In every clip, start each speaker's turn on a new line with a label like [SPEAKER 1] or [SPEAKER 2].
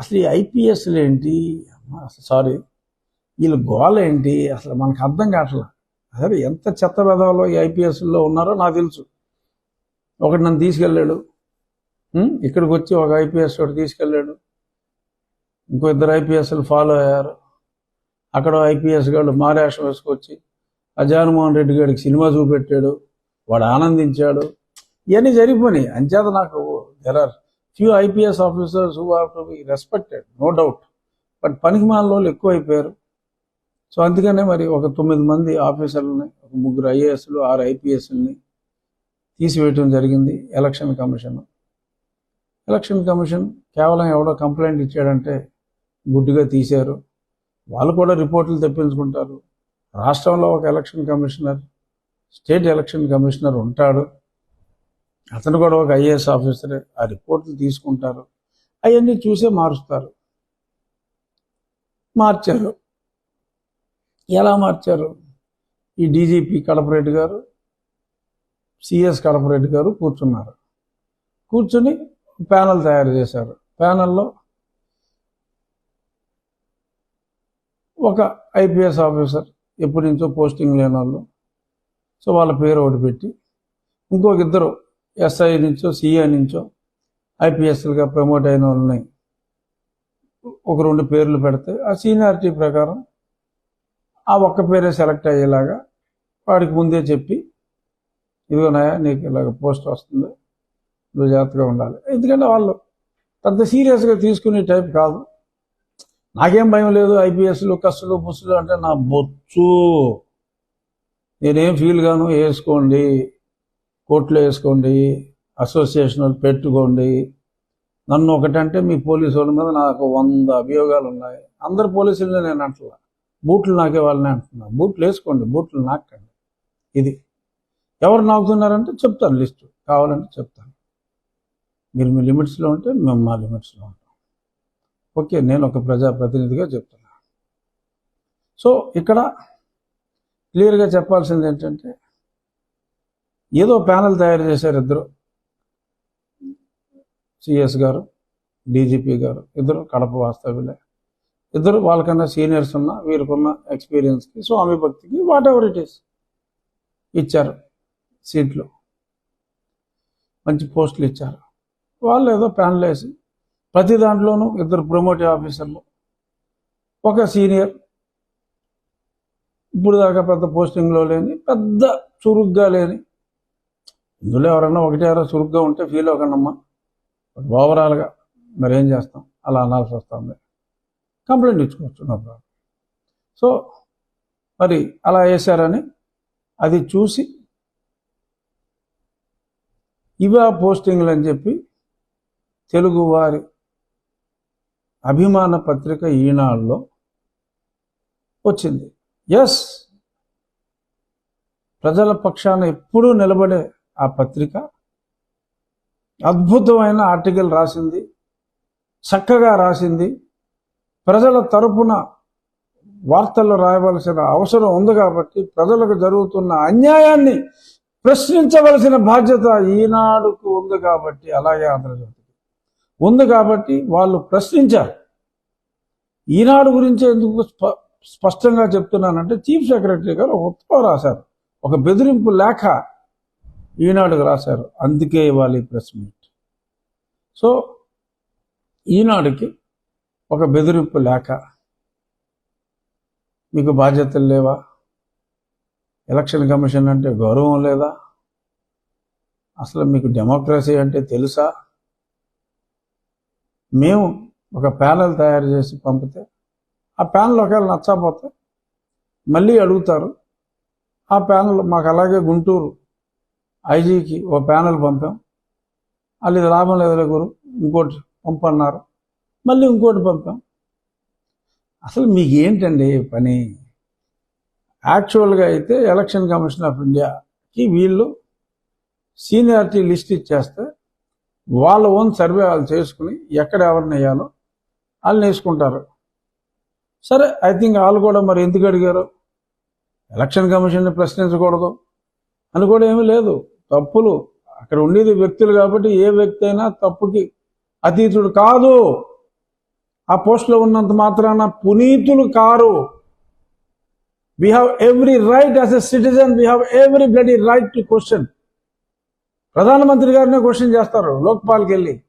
[SPEAKER 1] అసలు ఈ ఐపీఎస్లు ఏంటి? అసలు సారీ వీళ్ళ గోల ఏంటి? అసలు మనకు అర్థం కావట్లా? అదే ఎంత చెత్త విధాలో ఈ ఐపీఎస్లో ఉన్నారో నాకు తెలుసు. ఒకటి నన్ను తీసుకెళ్ళాడు. ఇక్కడికి వచ్చి ఒక ఐపీఎస్ ఒకటి తీసుకెళ్ళాడు. ఇంకో ఇద్దరు ఐపీఎస్లు ఫాలో అయ్యారు. అక్కడ ఐపీఎస్ గారు మారేషం వేసుకొచ్చి ఆ జగన్మోహన్ రెడ్డి గారికి సినిమా చూపెట్టాడు. వాడు ఆనందించాడు. ఇవన్నీ జరిగిపోయినాయి. అంచేత నాకు there are few IPS officers who are to be respected no doubt but పనికి మాలలో ఎక్కువ అయిపోయారు సో అందుకనే మరి ఒక తొమ్మిది మంది ఆఫీసర్లని ఒక ముగ్గురు ఐఏఎస్లు ఆరు ఐపీఎస్ని తీసివేయటం జరిగింది ఎలక్షన్ కమిషన్ ఎలక్షన్ కమిషన్ కేవలం ఎవడో కంప్లైంట్ ఇచ్చాడంటే గుడ్డుగా తీశారు. వాళ్ళు కూడా రిపోర్ట్లు తెప్పించుకుంటారు. రాష్ట్రంలో ఒక election commissioner state election commissioner ఉంటాడు. అతను కూడా ఒక ఐఏఎస్ ఆఫీసరే. ఆ రిపోర్ట్లు తీసుకుంటారు. అవన్నీ చూసే మారుస్తారు. మార్చారు. ఎలా మార్చారు? ఈ డీజీపీ కడపరెడ్డి గారు సిఎస్ కడపరెడ్డి గారు కూర్చున్నారు. కూర్చుని ప్యానల్ తయారు చేశారు. ప్యానల్లో ఒక ఐపీఎస్ ఆఫీసర్ ఎప్పటి నుంచో పోస్టింగ్ లేని వాళ్ళు. సో వాళ్ళ పేరు ఒకటి పెట్టి ఇంకొక ఇద్దరు ఎస్ఐ నుంచో సిఐ నుంచో ఐపీఎస్లుగా ప్రమోట్ అయిన వాళ్ళని ఒక రెండు పేర్లు పెడితే ఆ సీనియారిటీ ప్రకారం ఆ ఒక్క పేరే సెలెక్ట్ అయ్యేలాగా వాడికి ముందే చెప్పి ఇదిగోనాయా నీకు ఇలాగ పోస్ట్ వస్తుంది. నువ్వు జాగ్రత్తగా ఉండాలి. ఎందుకంటే వాళ్ళు పెద్ద సీరియస్గా తీసుకునే టైప్ కాదు. నాకేం భయం లేదు ఐపీఎస్లు కస్సులు బుస్సులు అంటే నా బొచ్చు. నేనేం ఫీల్ గాను వేసుకోండి. కోర్టులో వేసుకోండి అసోసియేషన్ పెట్టుకోండి. నన్ను ఒకటంటే మీ పోలీసు వాళ్ళ మీద నాకు వంద అభియోగాలు ఉన్నాయి. అందరు పోలీసులనే నేను అంటున్నా. బూట్లు నాకే వాళ్ళని అంటున్నా. బూట్లు వేసుకోండి బూట్లు నాకండి. ఇది. ఎవరు నాకుతున్నారంటే చెప్తాను లిస్టు. కావాలంటే చెప్తాను. మీరు మీ లిమిట్స్లో ఉంటే మేము మా లిమిట్స్లో ఉంటాం. ఓకే నేను ఒక ప్రజాప్రతినిధిగా చెప్తున్నా. సో ఇక్కడ క్లియర్గా చెప్పాల్సింది ఏంటంటే ఏదో ప్యానల్ తయారు చేశారు ఇద్దరు. సిఎస్ గారు డీజీపీ గారు ఇద్దరు కడప వాస్తవ్యులే. ఇద్దరు వాళ్ళకన్నా సీనియర్స్ ఉన్న వీరికున్న ఎక్స్పీరియన్స్కి స్వామి భక్తికి వాట్ ఎవర్ ఇట్ ఈస్ ఇచ్చారు సీట్లు. మంచి పోస్టులు ఇచ్చారు. వాళ్ళు ఏదో ప్యానల్ వేసి ప్రతి దాంట్లోనూ ఇద్దరు ప్రమోటివ్ ఆఫీసర్లు ఒక సీనియర్ ఇప్పుడు దాకా పెద్ద పోస్టింగ్లో లేని పెద్ద చురుగ్గా లేని ఇందులో ఎవరన్నా ఒకటి ఎవరో చురుగ్గా ఉంటే ఫీల్ అవ్వకండమ్మా. ఓవరాల్గా మరి ఏం చేస్తాం? అలా అనాల్సి వస్తుంది. కంప్లైంట్ ఇచ్చుకోవచ్చు నా ప్రాబ్లం సో మరి అలా వేశారని అది చూసి ఇవా పోస్టింగ్లు అని చెప్పి తెలుగువారి అభిమాన పత్రిక ఈనాడులో వచ్చింది. ఎస్ ప్రజల పక్షాన ఎప్పుడూ నిలబడే ఆ పత్రిక అద్భుతమైన ఆర్టికల్ రాసింది చక్కగా రాసింది. ప్రజల తరపున వార్తలు రాయవలసిన అవసరం ఉంది కాబట్టి ప్రజలకు జరుగుతున్న అన్యాయాన్ని ప్రశ్నించవలసిన బాధ్యత ఈనాడుకు ఉంది కాబట్టి అలాగే ఆంధ్రజ్యోతికి ఉంది కాబట్టి వాళ్ళు ప్రశ్నించారు. ఈనాడు గురించి ఎందుకు స్ప- స్పష్టంగా చెప్తున్నానంటే చీఫ్ సెక్రటరీ గారు ఒక ఉత్తరం రాశారు. ఒక బెదిరింపు లేఖ ఈనాడుకు రాశారు. అందుకే ఇవ్వాలి ప్రెస్ మీట్. సో ఈనాడుకి ఒక బెదిరింపు లేక మీకు బాధ్యతలు లేవా? ఎలక్షన్ కమిషన్ అంటే గౌరవం లేదా? అసలు మీకు డెమోక్రసీ అంటే తెలుసా? మేము ఒక ప్యానెల్ తయారు చేసి పంపితే ఆ ప్యానెల్ ఒకవేళ నచ్చకపోతే మళ్ళీ అడుగుతారు. ఆ ప్యానెల్ మాకు అలాగే గుంటూరు ఐజీకి ఓ ప్యానల్ పంపాం. వాళ్ళు ఇది లాభం లేదులే గురు ఇంకోటి పంపన్నారు. మళ్ళీ ఇంకోటి పంపాం. అసలు మీకు ఏంటండి పని? యాక్చువల్గా అయితే ఎలక్షన్ కమిషన్ ఆఫ్ ఇండియాకి వీళ్ళు సీనియారిటీ లిస్ట్ ఇచ్చేస్తే వాళ్ళ ఓన్ సర్వే వాళ్ళు చేసుకుని ఎక్కడ ఎవరిని వేయాలో వాళ్ళని వేసుకుంటారు. సరే ఐ థింక్ వాళ్ళు కూడా మరి ఎందుకు అడిగారు? ఎలక్షన్ కమిషన్ని ప్రశ్నించకూడదు. అని కూడా ఏమీ లేదు. తప్పులు. అక్కడ ఉండేది వ్యక్తులు కాబట్టి ఏ వ్యక్తి అయినా తప్పుకి అతీతుడు కాదు. ఆ పోస్ట్లో ఉన్నంత మాత్రాన పునీతులు car. We have every right as a citizen we have every bloody right to question ప్రధానమంత్రి గారినే క్వశ్చన్ చేస్తారు లోక్పాల్కి వెళ్ళి.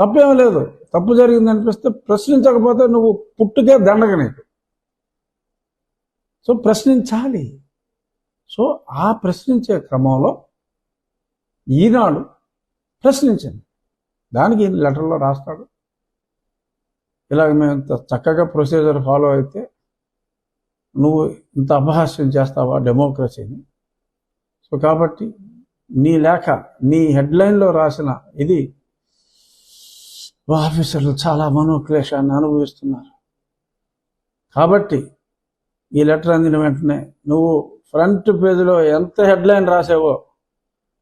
[SPEAKER 1] తప్పేం లేదు. తప్పు జరిగింది అనిపిస్తే ప్రశ్నించకపోతే నువ్వు పుట్టుకే దండగ నీకు. సో ప్రశ్నించాలి. సో ఆ ప్రశ్నించే క్రమంలో ఈనాడు ప్రశ్నించింది. దానికి లెటర్లో రాస్తాడు. ఇలాగ మేము ఇంత చక్కగా ప్రొసీజర్ ఫాలో అయితే నువ్వు ఇంత అపహాస్యం చేస్తావా డెమోక్రసీని? సో కాబట్టి నీ లేఖ నీ హెడ్లైన్లో రాసిన ఇది ఆఫీసర్లు చాలా మనోక్లేశాన్ని అనుభవిస్తున్నారు. కాబట్టి ఈ లెటర్ అందిన వెంటనే నువ్వు ఫ్రంట్ పేజీలో ఎంత హెడ్లైన్ రాసావో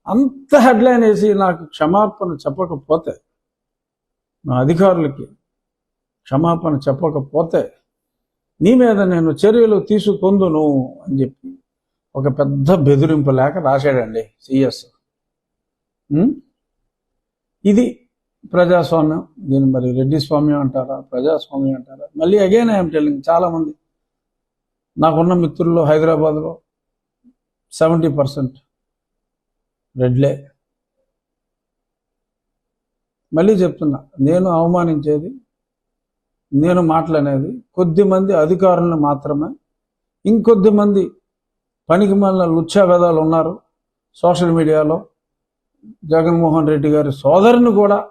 [SPEAKER 1] అంత హెడ్లైన్ వేసి నాకు క్షమాపణ చెప్పకపోతే నా అధికారులకి క్షమాపణ చెప్పకపోతే నీ మీద నేను చర్యలు తీసుకొందును అని చెప్పి ఒక పెద్ద బెదిరింపు లేక రాశాడండి సిఎస్. ఇది ప్రజాస్వామ్యం. దీన్ని మరి రెడ్డి స్వామ్యం అంటారా ప్రజాస్వామ్యం అంటారా? మళ్ళీ అగైన్ ఐఎమ్ టెలింగ్ చాలామంది. నాకున్న మిత్రుల్లో హైదరాబాద్లో సెవెంటీ పర్సెంట్ రెడ్లే. మళ్ళీ చెప్తున్నా నేను అవమానించేది నేను మాట్లాడేది కొద్ది మంది అధికారులను మాత్రమే. ఇంకొద్ది మంది పనికి మళ్ళీ లుచ్చావేదాలు ఉన్నారు సోషల్ మీడియాలో. జగన్మోహన్ రెడ్డి గారి సోదరుని కూడా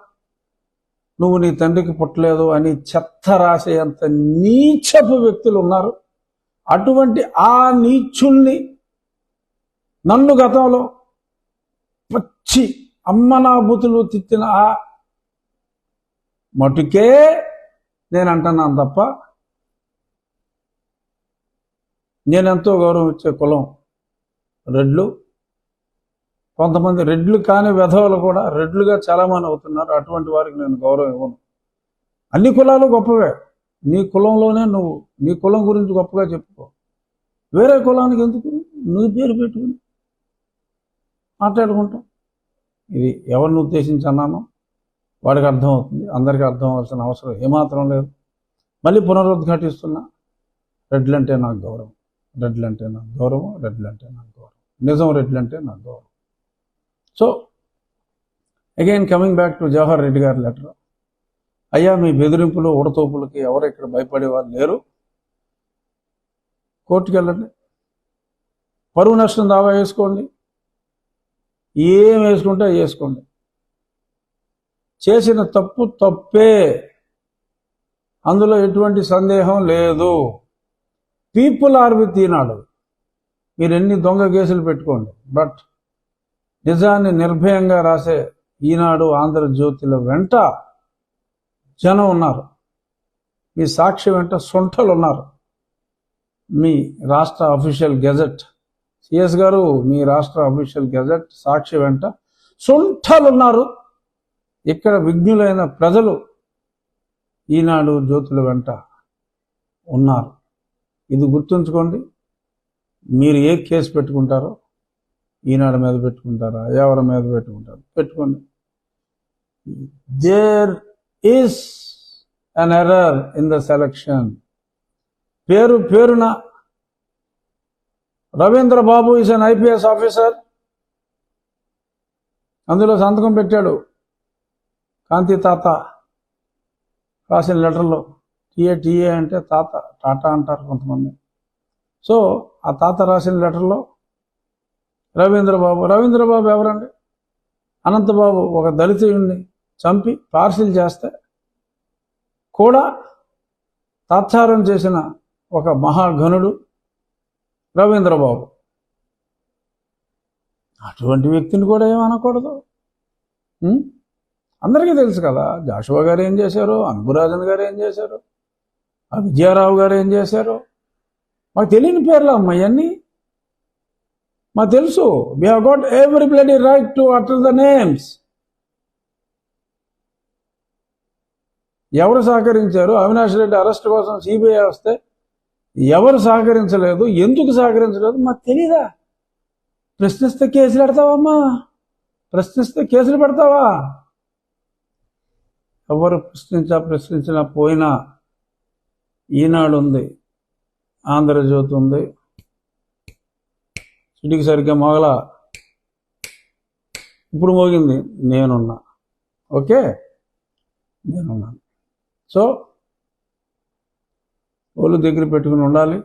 [SPEAKER 1] నువ్వు నీ తండ్రికి పుట్టలేదు అని చెత్త రాసేంత నీచపు వ్యక్తులు ఉన్నారు. అటువంటి ఆ నీచుల్ని నన్ను గతంలో పచ్చి అమ్మనాభూతులు తిట్టిన ఆ మటుకే నేను అంటున్నాను తప్ప నేనెంతో గౌరవం ఇచ్చే కులం రెడ్లు. కొంతమంది రెడ్లు కాని వెధవలు కూడా రెడ్లుగా చాలామంది అవుతున్నారు. అటువంటి వారికి నేను గౌరవం ఇవ్వను. అన్ని కులాలు గొప్పవే. నీ కులంలోనే నువ్వు. నీ కులం గురించి గొప్పగా చెప్పుకో. వేరే కులానికి ఎందుకు? నువ్వు పేరు పెట్టుకుని మాట్లాడుకుంటాం. ఇది ఎవరిని ఉద్దేశించి అన్నానో వాడికి అర్థమవుతుంది. అందరికీ అర్థం అవ్వాల్సిన అవసరం ఏమాత్రం లేదు. మళ్ళీ పునరుద్ఘాటిస్తున్నా రెడ్లు అంటే నాకు గౌరవం. రెడ్లు అంటే నాకు గౌరవం రెడ్లు అంటే నాకు గౌరవం. నిజం రెడ్లు అంటే నాకు గౌరవం. So again coming back to Jawahar Reddy గారి లెటర్ అయ్యా మీ బెదిరింపులు ఉడతోపులకి ఎవరు ఇక్కడ భయపడేవారు లేరు. కోర్టుకు వెళ్ళండి పరువు నష్టం దావా వేసుకోండి. ఏం వేసుకుంటే వేసుకోండి. చేసిన తప్పు తప్పే. అందులో ఎటువంటి సందేహం లేదు. పీపుల్ ఆర్ విత్ ఈనాడు మీరు ఎన్ని దొంగ కేసులు పెట్టుకోండి. బట్ నిజాన్ని నిర్భయంగా రాసే ఈనాడు ఆంధ్రజ్యోతిల వెంట జనం ఉన్నారు. మీ సాక్షి వెంట సొంటలు ఉన్నారు. మీ రాష్ట్ర అఫీషియల్ గెజెట్ సిఎస్ గారు మీ రాష్ట్ర అఫీషియల్ గెజెట్ సాక్షి వెంట సొంటలు ఉన్నారు ఇక్కడ విఘ్నులైన ప్రజలు ఈనాడు జ్యోతుల వెంట ఉన్నారు. ఇది గుర్తుంచుకోండి. మీరు ఏ కేసు పెట్టుకుంటారో ఈనాడు మీద పెట్టుకుంటారా ఎవరి మీద పెట్టుకుంటారు. పెట్టుకోండి. There is an error in the selection పేరు పేరున Ravindra Babu is an IPS officer అందులో సంతకం పెట్టాడు. కాంతి తాత. రాసిన లెటర్లో టీఏ టీఏ అంటే తాత టాటా అంటారు కొంతమంది. సో ఆ తాత రాసిన లెటర్లో రవీంద్రబాబు రవీంద్రబాబు ఎవరండి? అనంతబాబు ఒక దళితుడిని చంపి పార్సిల్ చేస్తే కూడా తాత్సారం చేసిన ఒక మహాఘనుడు రవీంద్రబాబు. అటువంటి వ్యక్తిని కూడా ఏమనకూడదు. అందరికీ తెలుసు కదా జాషువా గారు ఏం చేశారు అంబురాజన్ గారు ఏం చేశారు ఆ విజయారావు గారు ఏం చేశారు? మాకు తెలియని పేర్లు అమ్మాయన్నీ మాకు తెలుసు we have every bloody right to utter the names ఎవరు సహకరించారు? అవినాష్ రెడ్డి అరెస్ట్ కోసం సిబిఐ వస్తే ఎవరు సహకరించలేదు ఎందుకు సహకరించలేదు? మాకు తెలీదా? ప్రశ్నిస్తే కేసులు పెడతావమ్మా. ప్రశ్నిస్తే కేసులు పెడతావా? ఎవరు ప్రశ్నించా ప్రశ్నించినా పోయినా ఈనాడు ఉంది. ఆంధ్రజ్యోతి ఉంది. చిటికి సరిగ్గా మొగల. ఇప్పుడు మోగింది. నేనున్నా. ఓకే? నేనున్నాను. సో ఒళ్ళు దగ్గర పెట్టుకుని ఉండాలి.